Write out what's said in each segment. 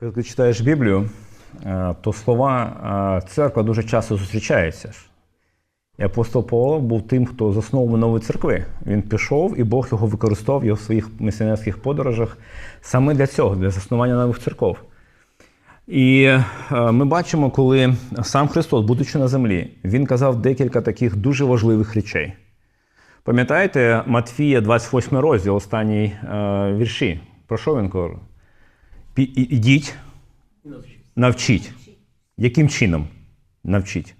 Коли ти читаєш Біблію, е, то слова е, церква дуже часто зустрічаються. І апостол Павло був тим, хто засновував нові церкви. Він пішов, і Бог його використовував в своїх місіонерських подорожах саме для цього, для заснування нових церков. І е, ми бачимо, коли сам Христос, будучи на землі, він казав декілька таких дуже важливих речей. Пам'ятаєте Матфія, 28 розділ, останній вірші. Про що він каже? Ідіть, навчіть. Яким чином навчіть?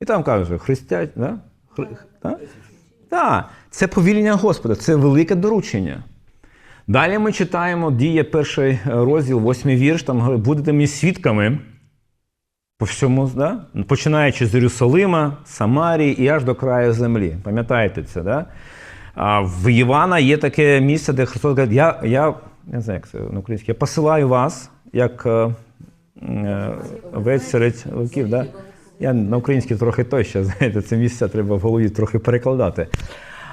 І там каже, христять, да? Хри... Да? Да, це повілення Господа, це велике доручення. Далі ми читаємо діє перший розділ, восьмий вірш, там говорить, будете мені свідками по всьому, да? починаючи з Єрусалима, Самарії і аж до краю землі. Пам'ятаєте це, да? А в Івана є таке місце, де Христос говорить, я, я, не знаю, як це на українській, я посилаю вас, як е, е, серед вовків. Да? Я на українській трохи той знаєте, це місце треба в голові трохи перекладати.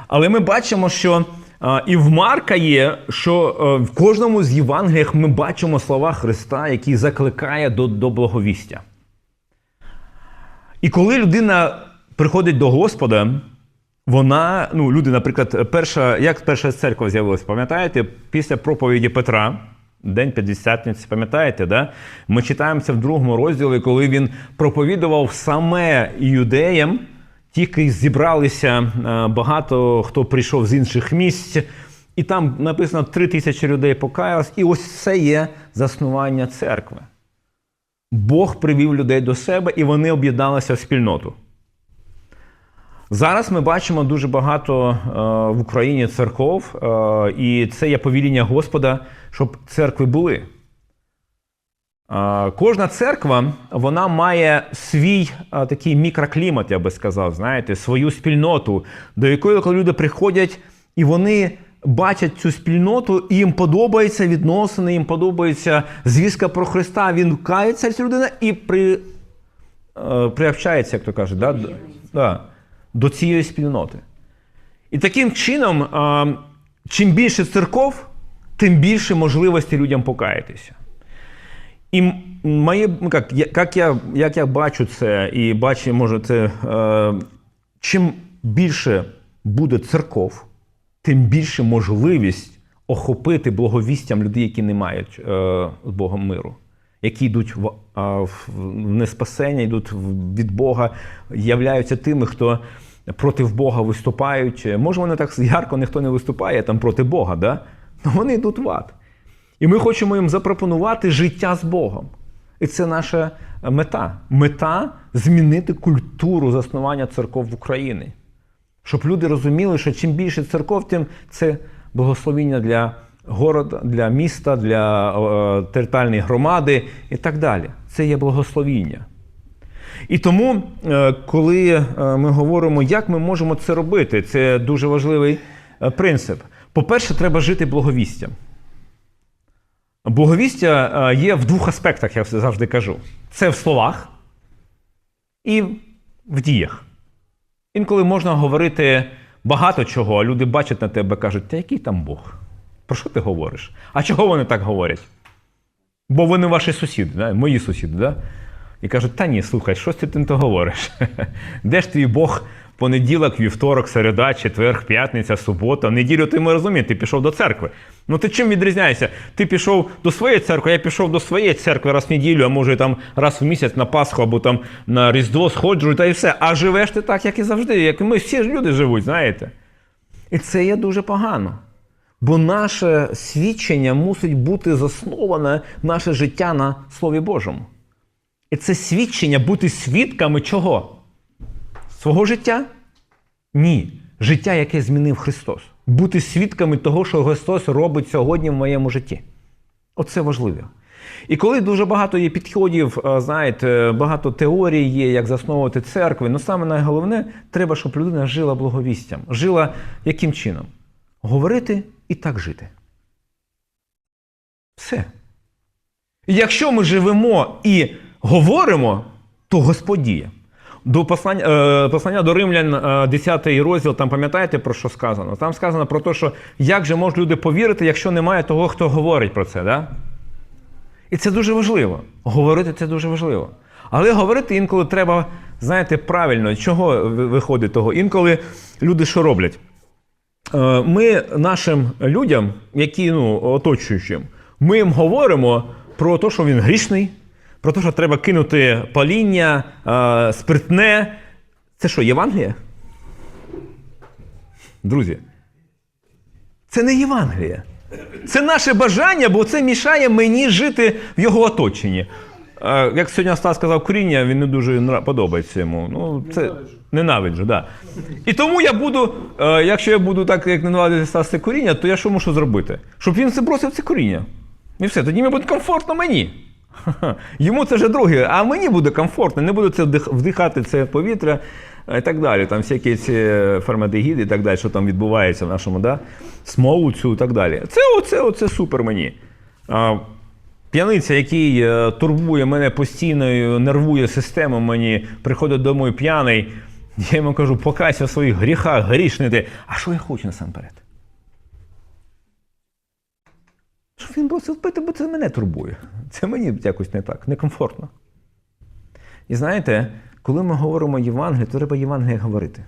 Але ми бачимо, що е, і в Марка є, що в кожному з Євангеліях ми бачимо слова Христа, які закликає до, до благовістя. І коли людина приходить до Господа, вона, ну, люди, наприклад, перша, як перша церква з'явилася, пам'ятаєте, після проповіді Петра, День П'ятдесятниці, пам'ятаєте, да? ми читаємо це в другому розділі, коли він проповідував саме юдеям, тільки зібралися е, багато хто прийшов з інших місць, і там написано три тисячі людей покаялось, і ось це є заснування церкви. Бог привів людей до себе, і вони об'єдналися в спільноту. Зараз ми бачимо дуже багато е, в Україні церков, е, і це є повіління Господа, щоб церкви були. Е, кожна церква вона має свій такий мікроклімат, я би сказав, знаєте, свою спільноту, до якої коли люди приходять, і вони бачать цю спільноту, і їм подобаються відносини, їм подобається звістка про Христа. Він кається ця людина і при, приобщається, як то кажуть, да? Да, до цієї спільноти. І таким чином, чим більше церков, тим більше можливості людям покаятися. І моє, ну, як, як, я, як я бачу це, і бачу, може, це, е, чим більше буде церков, тим більше можливість охопити благовістям людей, які не мають е, з Богом миру, які йдуть в, в неспасення, йдуть від Бога, являються тими, хто проти Бога виступають. Може, вони так ярко ніхто не виступає там проти Бога, да? але вони йдуть в ад. І ми хочемо їм запропонувати життя з Богом. І це наша мета. Мета змінити культуру заснування церков в Україні. Щоб люди розуміли, що чим більше церков, тим це благословіння для города, для міста, для е, територіальної громади і так далі. Це є благословіння. І тому, е, коли е, ми говоримо, як ми можемо це робити, це дуже важливий е, принцип. По-перше, треба жити благовістям. Благовістя е, є в двох аспектах, я завжди кажу: це в словах і в діях. Інколи можна говорити багато чого, а люди бачать на тебе кажуть, та який там Бог? Про що ти говориш? А чого вони так говорять? Бо вони ваші сусіди, да? мої сусіди, да? і кажуть, та ні, слухай, що ти тим то говориш? Де ж твій Бог понеділок, вівторок, середа, четверг, п'ятниця, субота. Неділю ти ми розумієш, ти пішов до церкви. Ну ти чим відрізняєшся? Ти пішов до своєї церкви, я пішов до своєї церкви раз в неділю, а може там раз в місяць на Пасху або там на Різдво сходжу, та і все. А живеш ти так, як і завжди, як і ми всі ж люди живуть, знаєте. І це є дуже погано. Бо наше свідчення мусить бути засноване наше життя на Слові Божому. І це свідчення бути свідками чого? Свого життя? Ні. Життя, яке змінив Христос. Бути свідками того, що Христос робить сьогодні в моєму житті. Оце важливо. І коли дуже багато є підходів, е, знаєте, багато теорій є, як засновувати церкви, ну саме найголовне, треба, щоб людина жила благовістям. Жила яким чином? Говорити і так жити. Все. Якщо ми живемо і говоримо, то Господь діє. До послання, е, послання до Римлян, е, 10 розділ, там пам'ятаєте про що сказано? Там сказано про те, що як же можуть люди повірити, якщо немає того, хто говорить про це. Да? І це дуже важливо. Говорити це дуже важливо. Але говорити інколи треба, знаєте, правильно, чого виходить того? Інколи люди що роблять? Е, Ми нашим людям, які ну, оточуючим, ми їм говоримо про те, що він грішний, про те, що треба кинути паління, е, спиртне. Це що, Євангеліє? Друзі, це не Євангеліє. Це наше бажання, бо це мішає мені жити в його оточенні. Е, Як сьогодні Стас сказав, коріння, він не дуже нра- подобається йому. Ну, це ненавиджу, да. І тому я буду, е, якщо я буду так, як ненавидити Стас це коріння, то я що мушу зробити? Щоб він забросив це коріння. І все, тоді мені буде комфортно мені. Ха-ха. Йому це вже друге, а мені буде комфортно, не буду це вдих- вдихати це повітря е, і так далі. Там всякі ці формадегіди і так далі, що там відбувається в нашому, да? смолу цю і так далі. Це оце, оце супер мені. А, П'яниця, який е, турбує мене постійно, нервує систему мені, приходить домой п'яний. Я йому кажу, покайся в своїх гріхах, грішний ти. А що я хочу насамперед? Щоб він бросив пити, бо це мене турбує. Це мені якось не так, некомфортно. І знаєте, коли ми говоримо Євангеліє, то треба Євангеліє говорити.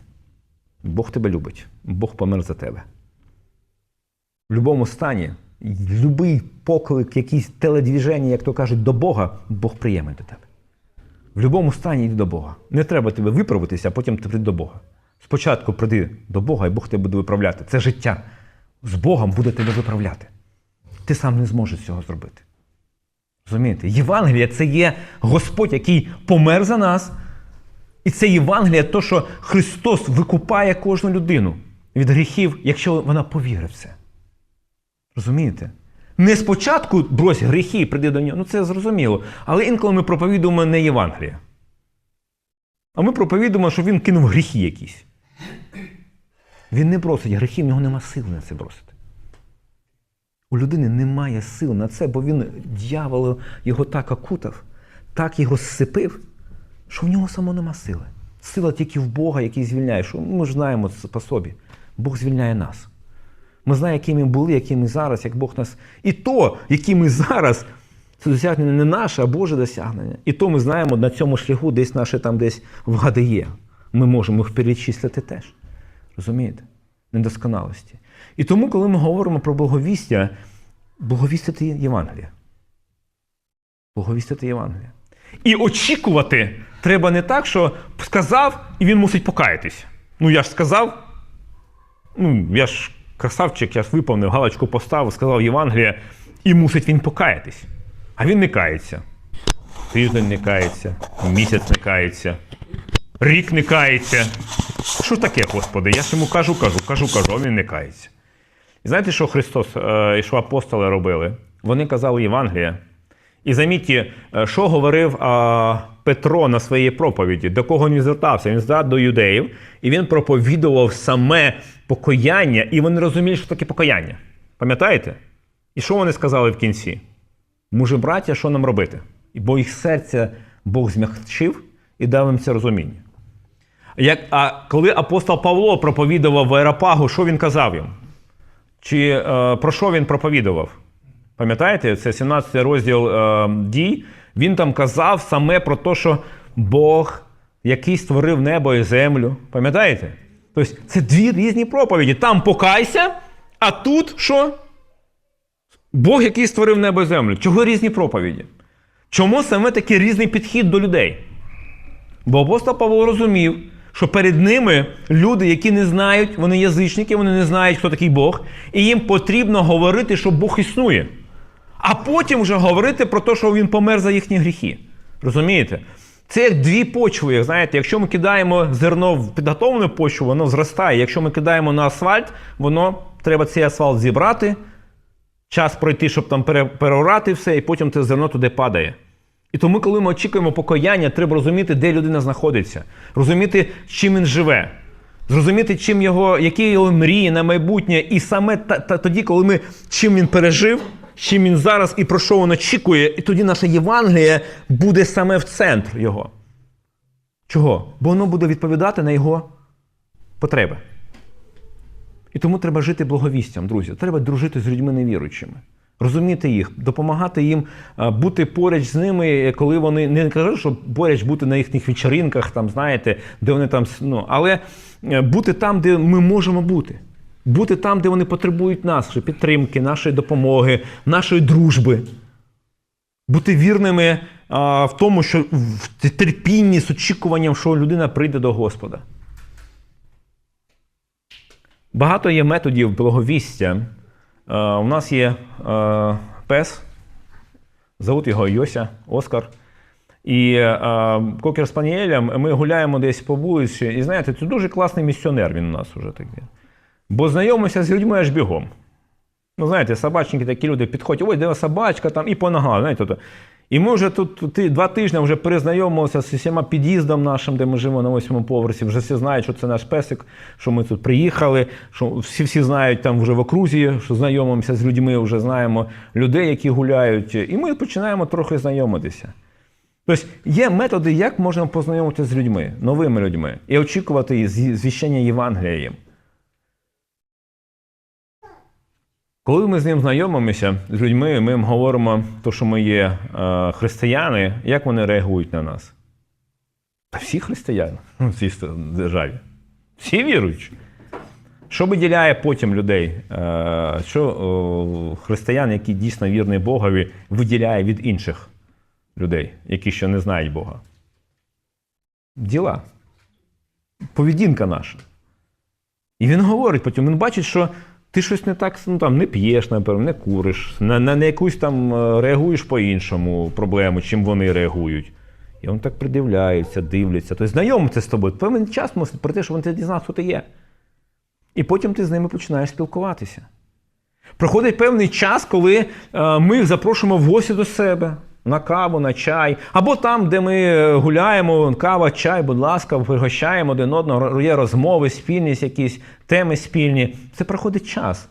Бог тебе любить, Бог помер за тебе. В будь-якому стані, будь-який поклик, якісь теледвіження, як то кажуть, до Бога, Бог приємний до тебе. В будь-якому стані йди до Бога. Не треба тебе виправитися, а потім ти прийди до Бога. Спочатку прийди до Бога, і Бог тебе буде виправляти. Це життя. З Богом буде тебе виправляти. Ти сам не зможеш цього зробити. Розумієте? Євангелія це є Господь, який помер за нас. І це Євангелія, то, що Христос викупає кожну людину від гріхів, якщо вона повірить в це. Розумієте? Не спочатку брось гріхи і прийди до нього. Ну це зрозуміло. Але інколи ми проповідуємо не Євангелія. А ми проповідуємо, що він кинув гріхи якісь. Він не бросить гріхи, в нього нема сил на це бросити. У людини немає сил на це, бо він дьявол його так окутав, так його зсипив, що в нього само нема сили. Сила тільки в Бога, який звільняє. Що ми ж знаємо по собі. Бог звільняє нас. Ми знаємо, які ми були, які ми зараз, як Бог нас. І то, які ми зараз, це досягнення не наше, а Боже досягнення. І то ми знаємо на цьому шляху десь наше там десь вгади є. Ми можемо їх перечислити теж. Розумієте? Недосконалості. І тому, коли ми говоримо про благовістя, благовістити Євангелія. Благовістити Євангелія. І очікувати треба не так, що сказав, і він мусить покаятись. Ну, я ж сказав, ну, я ж красавчик, я виповнив, галочку поставив, сказав Євангелія, і мусить він покаятись. А він не кається. Тиждень не кається, місяць не кається, рік не кається. Що таке, Господи? Я ж йому кажу, кажу, кажу, кажу, а він не кається. І знаєте, що Христос е, і що апостоли робили? Вони казали Євангелія. І замітьте, е, що говорив Петро на своїй проповіді, до кого він звертався? Він звертав до юдеїв, і він проповідував саме покаяння, і вони розуміли, що таке покаяння. Пам'ятаєте? І що вони сказали в кінці? Муже, браття, що нам робити? Бо їх серця Бог змягчив і дав їм це розуміння. Як, а коли апостол Павло проповідував в Аеропагу, що він казав їм? Чи е, про що він проповідував? Пам'ятаєте, це 17 розділ е, дій. Він там казав саме про те, що Бог, який створив небо і землю. Пам'ятаєте? Тобто це дві різні проповіді. Там покайся, а тут що? Бог, який створив небо і землю. Чого різні проповіді? Чому саме такий різний підхід до людей? Бо апостол Павло розумів, що перед ними люди, які не знають, вони язичники, вони не знають, хто такий Бог, і їм потрібно говорити, що Бог існує. А потім вже говорити про те, що він помер за їхні гріхи. Розумієте? Це як дві почви. Як, знаєте, якщо ми кидаємо зерно в підготовлену почву, воно зростає. Якщо ми кидаємо на асфальт, воно треба цей асфальт зібрати, час пройти, щоб там пере- переорати все, і потім це зерно туди падає. І тому, коли ми очікуємо покаяння, треба розуміти, де людина знаходиться, розуміти, чим він живе, зрозуміти, чим його, які його мрії на майбутнє, і саме тоді, коли ми чим він пережив, чим він зараз і про що він очікує, і тоді наша Євангелія буде саме в центр його. Чого? Бо воно буде відповідати на його потреби. І тому треба жити благовістям, друзі. Треба дружити з людьми невіруючими. Розуміти їх, допомагати їм бути поряд з ними, коли вони не кажу, що поряд бути на їхніх вечоринках, там знаєте, де вони там ну, але е, бути там, де ми можемо бути. Бути там, де вони потребують нашої підтримки, нашої допомоги, нашої дружби. Бути вірними а, в тому, що в терпінні з очікуванням, що людина прийде до Господа. Багато є методів благовістя. Е, у нас є е, пес, зовут його Йося, Оскар. І е, кокер спаніелем ми гуляємо десь по вулиці, і знаєте, це дуже класний місіонер він у нас уже такий. Бо знайомимося з людьми аж бігом. Ну, знаєте, собачники такі люди підходять, ой, де собачка там і по ногам. Знаєте, то. І ми вже тут ти- два тижні вже перезнайомилися з усіма під'їздом нашим, де ми живемо на восьмому поверсі. Вже всі знають, що це наш песик, що ми тут приїхали, що всі всі знають там вже в окрузі, що знайомимося з людьми, вже знаємо людей, які гуляють. І ми починаємо трохи знайомитися. Тобто є методи, як можна познайомитися з людьми, новими людьми, і очікувати звіщення Євангелія їм. Коли ми з ним знайомимося з людьми, ми їм говоримо, то, що ми є е, християни, як вони реагують на нас? Та всі християни в цій державі. Всі віруючі. Що виділяє потім людей? Е, що о, християн, які дійсно вірні Богові, виділяє від інших людей, які ще не знають Бога? Діла. Поведінка наша. І він говорить потім, він бачить, що ти щось не так ну, там, не п'єш, напевно, не куриш, на, на, на якусь там е, реагуєш по-іншому проблему, чим вони реагують. І він так придивляється, дивляться. Тобто знайомиться з тобою. Певний час мусить про те, що вони дізнав, хто ти є. І потім ти з ними починаєш спілкуватися. Проходить певний час, коли е, ми запрошуємо в гості до себе на каву, на чай, або там, де ми е, гуляємо, кава, чай, будь ласка, пригощаємо один одного, є розмови, спільність, якісь теми спільні. Це проходить час.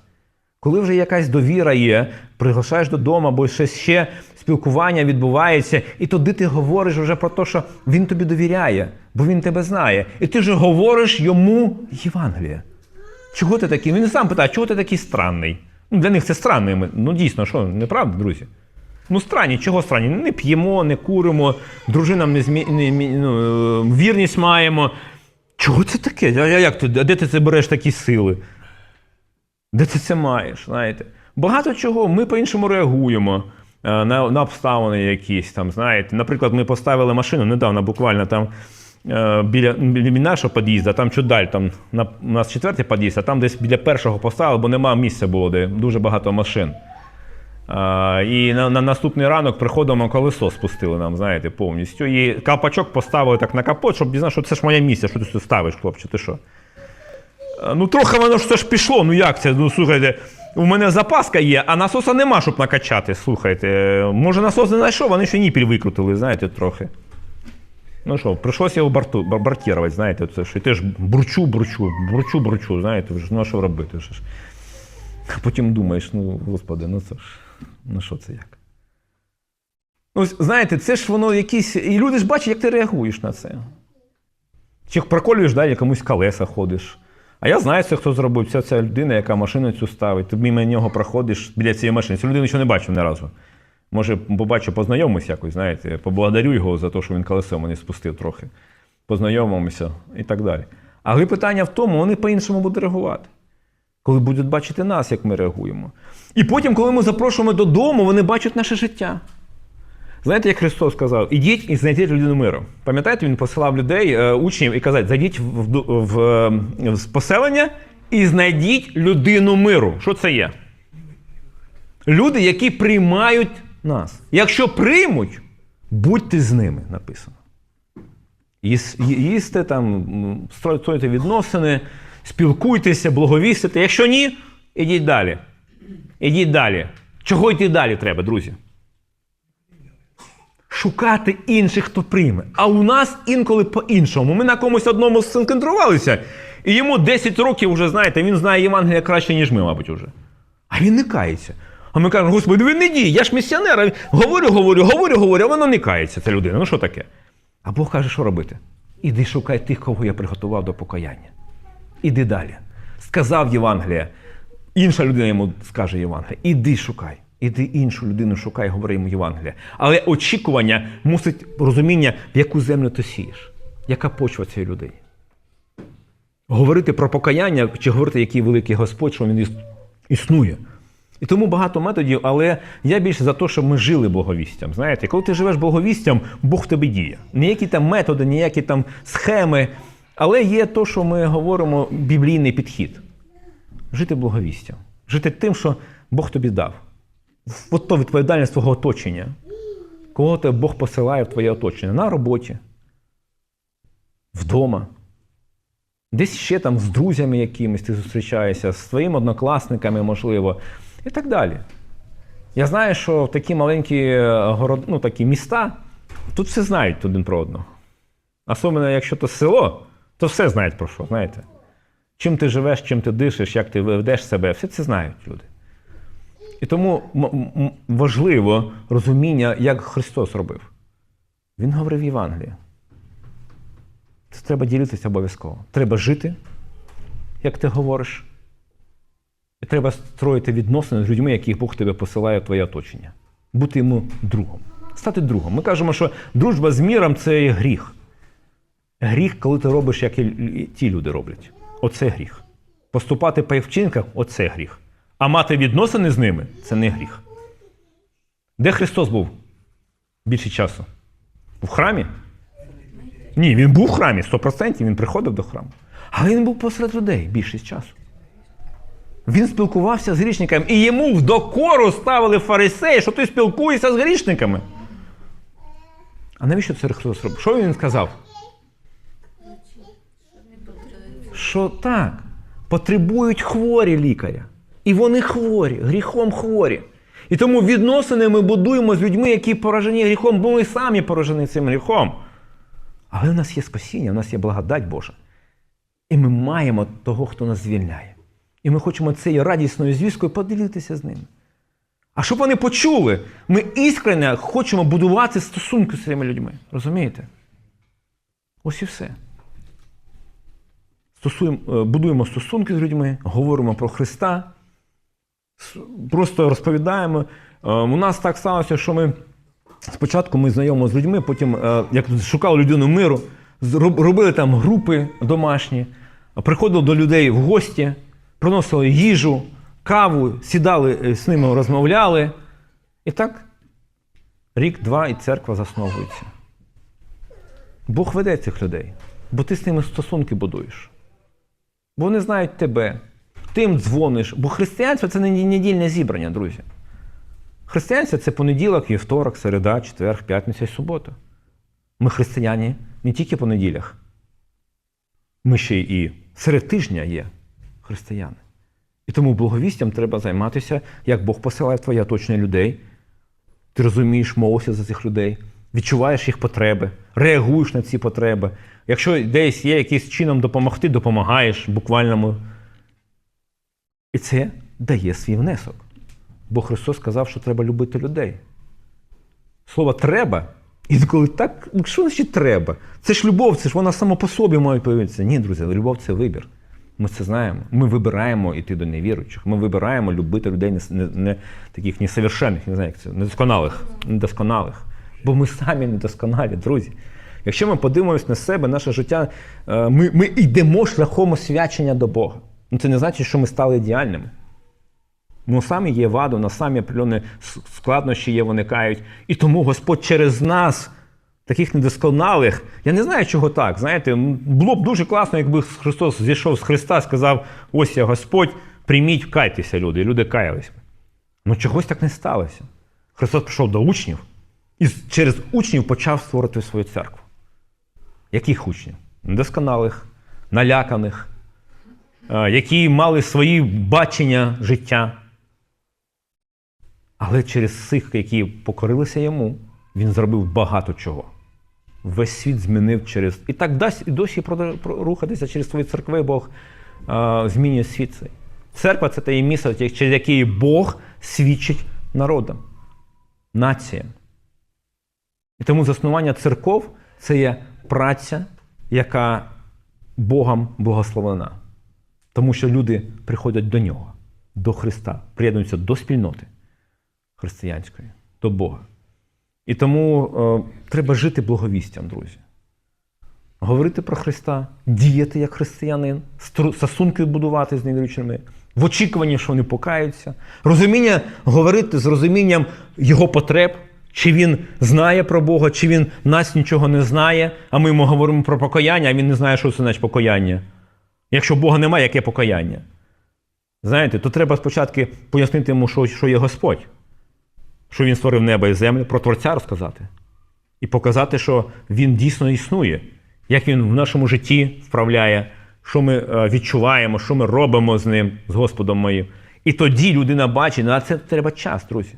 Коли вже якась довіра є, приглашаєш додому, або щось ще спілкування відбувається, і тоді ти говориш вже про те, що він тобі довіряє, бо він тебе знає. І ти вже говориш йому Євангеліє. Чого ти такий? Він сам питає, чого ти такий странний? Ну, для них це странний. Ну дійсно, що, неправда, друзі? Ну, странні, чого странні? Не п'ємо, не куримо, дружинам не змі... не, ну, е, вірність маємо. Чого це таке? Як ти, де ти це береш такі сили? Де ти це маєш? Знаєте? Багато чого ми по-іншому реагуємо е, на, на обставини якісь там, знаєте. Наприклад, ми поставили машину недавно, буквально там е, біля, біля нашого під'їзду, там чуть далі, там на, у нас четвертий під'їзд, а там десь біля першого поставили, бо немає місця було, де дуже багато машин. І на, на наступний ранок приходимо колесо спустили нам, знаєте, повністю. І капачок поставили так на капот, щоб дізнати, що це ж моє місце, що ти тут ставиш, хлопче, ти що? Ну, трохи воно ж це ж пішло. Ну як це? Ну слухайте, у мене запаска є, а насоса нема, щоб накачати. Слухайте. Може, насос не знайшов, вони ще ніпіль викрутили, знаєте, трохи. Ну що, прийшлося його барту, бар- бартірувати, знаєте, це ж і теж бурчу, бурчу, бурчу, бурчу, знаєте, вже ну а що робити? Вже ж. А потім думаєш, ну, господи, ну це ж, ну що це як? Ну, знаєте, це ж воно якісь. І люди ж бачать, як ти реагуєш на це. Чи проколюєш далі комусь колеса ходиш. А я знаю, це хто зробив. Це ця людина, яка машину цю ставить. Ти мимо нього проходиш біля цієї машини. Цю людину ще не бачив ні разу. Може, побачу, познайомимось якось, знаєте, поблагодарю його за те, що він колесо мені спустив трохи. Познайомимося і так далі. Але питання в тому, вони по-іншому будуть реагувати. Коли будуть бачити нас, як ми реагуємо. І потім, коли ми запрошуємо додому, вони бачать наше життя. Знаєте, як Христос сказав, ідіть і знайдіть людину миру. Пам'ятаєте, він посилав людей, е, учнів і казав, зайдіть в, в, в, е, в поселення і знайдіть людину миру. Що це є? Люди, які приймають нас. Якщо приймуть, будьте з ними, написано. Їс- ї- Їсте там, м, строїте відносини, спілкуйтеся, благовістите. Якщо ні, ідіть далі. Ідіть далі. Чого йти далі треба, друзі? Шукати інших, хто прийме. А у нас інколи по-іншому. Ми на комусь одному сконцентрувалися, і йому 10 років вже, знаєте, він знає Євангелія краще, ніж ми, мабуть, уже. А він не кається. А ми кажемо, Господи, він не діє, я ж місіонер. Говорю, говорю, говорю, говорю, а воно не кається, ця людина. Ну що таке? А Бог каже, що робити? Іди шукай тих, кого я приготував до покаяння. Іди далі. Сказав Євангелія. Інша людина йому скаже Євангелія. Іди шукай. Іди іншу людину шукай, говори йому Євангелія. Але очікування мусить розуміння, в яку землю ти сієш, яка почва цієї людини. Говорити про покаяння чи говорити, який великий Господь, що він існує. І тому багато методів, але я більше за те, щоб ми жили благовістям. Знаєте, коли ти живеш благовістям, Бог тебе діє. Ніякі там методи, ніякі там схеми. Але є те, що ми говоримо, біблійний підхід. Жити благовістям. Жити тим, що Бог тобі дав. От то відповідальність твого оточення. Кого тебе Бог посилає в твоє оточення? На роботі, вдома. Десь ще там з друзями якимись ти зустрічаєшся, з своїми однокласниками, можливо, і так далі. Я знаю, що такі маленькі е, город, ну, такі міста, тут все знають один про одного. Особливо, якщо то село, то все знають про що, знаєте. Чим ти живеш, чим ти дишиш, як ти ведеш себе, все це знають люди. І тому важливо розуміння, як Христос робив. Він говорив Євангеліє. Це треба ділитися обов'язково. Треба жити, як ти говориш. І треба строїти відносини з людьми, яких Бог тебе посилає в твоє оточення. Бути йому другом. Стати другом. Ми кажемо, що дружба з міром це гріх. Гріх, коли ти робиш, як і ті люди роблять. Оце гріх. Поступати по їх вчинках оце гріх. А мати відносини з ними це не гріх. Де Христос був більше часу? В храмі? Ні, він був в храмі 100%, він приходив до храму. Але він був посеред людей більшість часу. Він спілкувався з грішниками, і йому в докору ставили фарисеї, що ти спілкуєшся з грішниками. А навіщо це Христос робив? Що він сказав? Що так, потребують хворі лікаря. І вони хворі, гріхом хворі. І тому відносини ми будуємо з людьми, які поражені гріхом, бо ми самі поражені цим гріхом. Але в нас є спасіння, в нас є благодать Божа. І ми маємо того, хто нас звільняє. І ми хочемо цією радісною звісткою поділитися з ними. А щоб вони почули, ми іскренне хочемо будувати стосунки з цими людьми. Розумієте? Ось і все. Стосуємо, е, будуємо стосунки з людьми, говоримо про Христа, просто розповідаємо. Е, У нас так сталося, що ми спочатку ми знайомі з людьми, потім е, як шукали людину миру, робили там групи домашні, приходили до людей в гості, приносили їжу, каву, сідали з ними, розмовляли. І так рік-два і церква засновується. Бог веде цих людей, бо ти з ними стосунки будуєш. Вони знають тебе, ти їм дзвониш. Бо християнство це не недільне зібрання, друзі. Християнство це понеділок, вівторок, середа, четвер, п'ятниця і субота. Ми християні не тільки по неділях. Ми ще і серед тижня є християни. І тому благовістям треба займатися, як Бог посилає твоє оточення людей. Ти розумієш, молишся за цих людей, відчуваєш їх потреби, реагуєш на ці потреби. Якщо десь є якийсь чином допомогти, допомагаєш буквальному. І це дає свій внесок. Бо Христос сказав, що треба любити людей. Слово треба. І коли так, ну, що значить треба? Це ж любов, це ж вона сама по собі має появитися. Ні, друзі, любов це вибір. Ми це знаємо. Ми вибираємо йти до невіруючих. Ми вибираємо любити людей не, не, не таких несовершенних, не знаю, як це, недосконалих, недосконалих. Бо ми самі недосконалі, друзі. Якщо ми подивимося на себе, наше життя, е, ми, ми йдемо шляхом освячення до Бога. Ну це не значить, що ми стали ідеальними. Ну, самі є вади, у нас самі определені складнощі є, виникають. І тому Господь через нас, таких недосконалих, я не знаю, чого так. Знаєте, було б дуже класно, якби Христос зійшов з Христа, і сказав: ось я Господь, прийміть, кайтеся, люди. І люди каялись. Ну чогось так не сталося. Христос прийшов до учнів і через учнів почав створити свою церкву. Яких учнів? Недосконалих, наляканих, е, які мали свої бачення життя. Але через цих, які покорилися йому, він зробив багато чого. Весь світ змінив через. І так дасть і досі рухатися через свої церкви, Бог а, змінює світ цей. Церква це те місце, через яке Бог свідчить народам, націям. І тому заснування церков це є праця, яка Богом благословена. Тому що люди приходять до нього, до Христа, приєднуються до спільноти. християнської, до Бога. І тому е, треба жити благовістям, друзі. Говорити про Христа, діяти як християнин, стосунки будувати з невіруючими, в очікуванні, що вони покаються, розуміння говорити з розумінням його потреб, чи він знає про Бога, чи він нас нічого не знає, а ми йому говоримо про покаяння, а він не знає, що це значить покаяння. Якщо Бога немає, яке покаяння? Знаєте, то треба спочатку пояснити йому, що, що є Господь, що він створив небо і землю, про Творця розказати. І показати, що він дійсно існує, як він в нашому житті вправляє, що ми е, відчуваємо, що ми робимо з ним, з Господом моїм. І тоді людина бачить, на це треба час, друзі.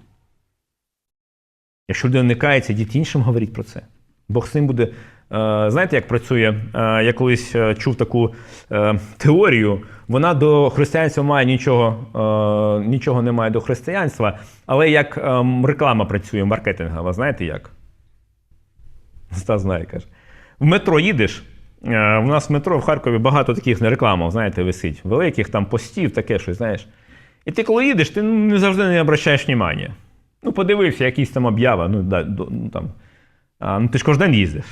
Якщо людина не кається, йдіть іншим говоріть про це. Бог з ним буде. Е, Знаєте, як працює? Е, Я колись е, чув таку теорію. Вона до християнства має нічого, нічого не має до християнства, але як ем, реклама працює, маркетингова, знаєте як? Стас знає, каже. В метро їдеш. У нас в метро в Харкові багато таких рекламок, знаєте, висить. Великих там постів, таке щось, знаєш. І ти коли їдеш, ти ну, не завжди не обращаєш внимання. Ну, подивився, якісь там об'ява, ну, да, ну, там. А, ну, ти ж кожен день їздиш.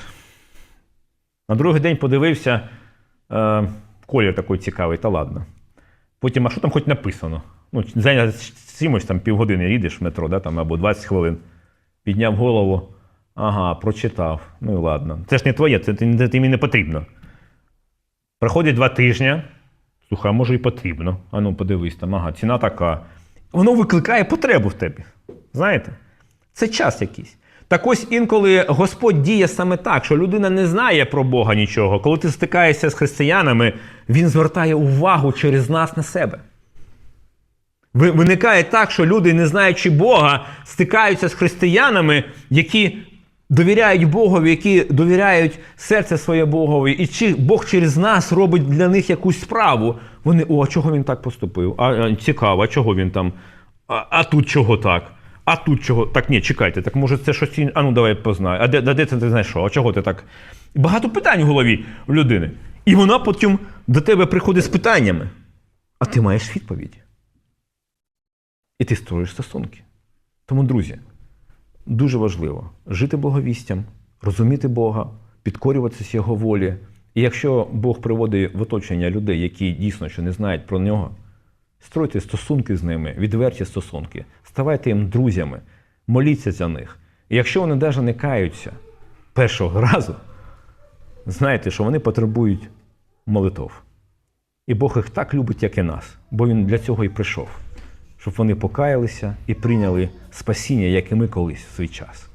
На другий день подивився, е, колір такий цікавий, та ладно. Потім, а що там хоч написано? Ну, чимось там півгодини їдеш в метро, да, там, або 20 хвилин. Підняв голову. Ага, прочитав. Ну і ладно. Це ж не твоє, це, це, це тобі не потрібно. Проходить два тижні. Слухай, може і потрібно. А ну подивись там, ага, ціна така. Воно викликає потребу в тебе. Знаєте? Це час якийсь. Так ось інколи Господь діє саме так, що людина не знає про Бога нічого. Коли ти стикаєшся з християнами, Він звертає увагу через нас на себе. Виникає так, що люди, не знаючи Бога, стикаються з християнами, які довіряють Богові, які довіряють серце своє Богові, і чи Бог через нас робить для них якусь справу. Вони, о, а чого він так поступив? А, а цікаво, а чого він там? А, а тут чого так? А тут чого? Так, ні, чекайте, так може це щось. А ну давай познаю. А де, де, де це ти знайшов? А чого ти так? Багато питань в голові у людини. І вона потім до тебе приходить з питаннями. А ти маєш відповідь. І ти створюєш стосунки. Тому, друзі, дуже важливо жити благовістям, розуміти Бога, підкорюватися Його волі. І якщо Бог приводить в оточення людей, які дійсно ще не знають про нього, стройте стосунки з ними, відверті стосунки, ставайте їм друзями, моліться за них. І якщо вони навіть не каються першого разу, знайте, що вони потребують молитов. І Бог їх так любить, як і нас, бо Він для цього і прийшов, щоб вони покаялися і прийняли спасіння, як і ми колись в свій час.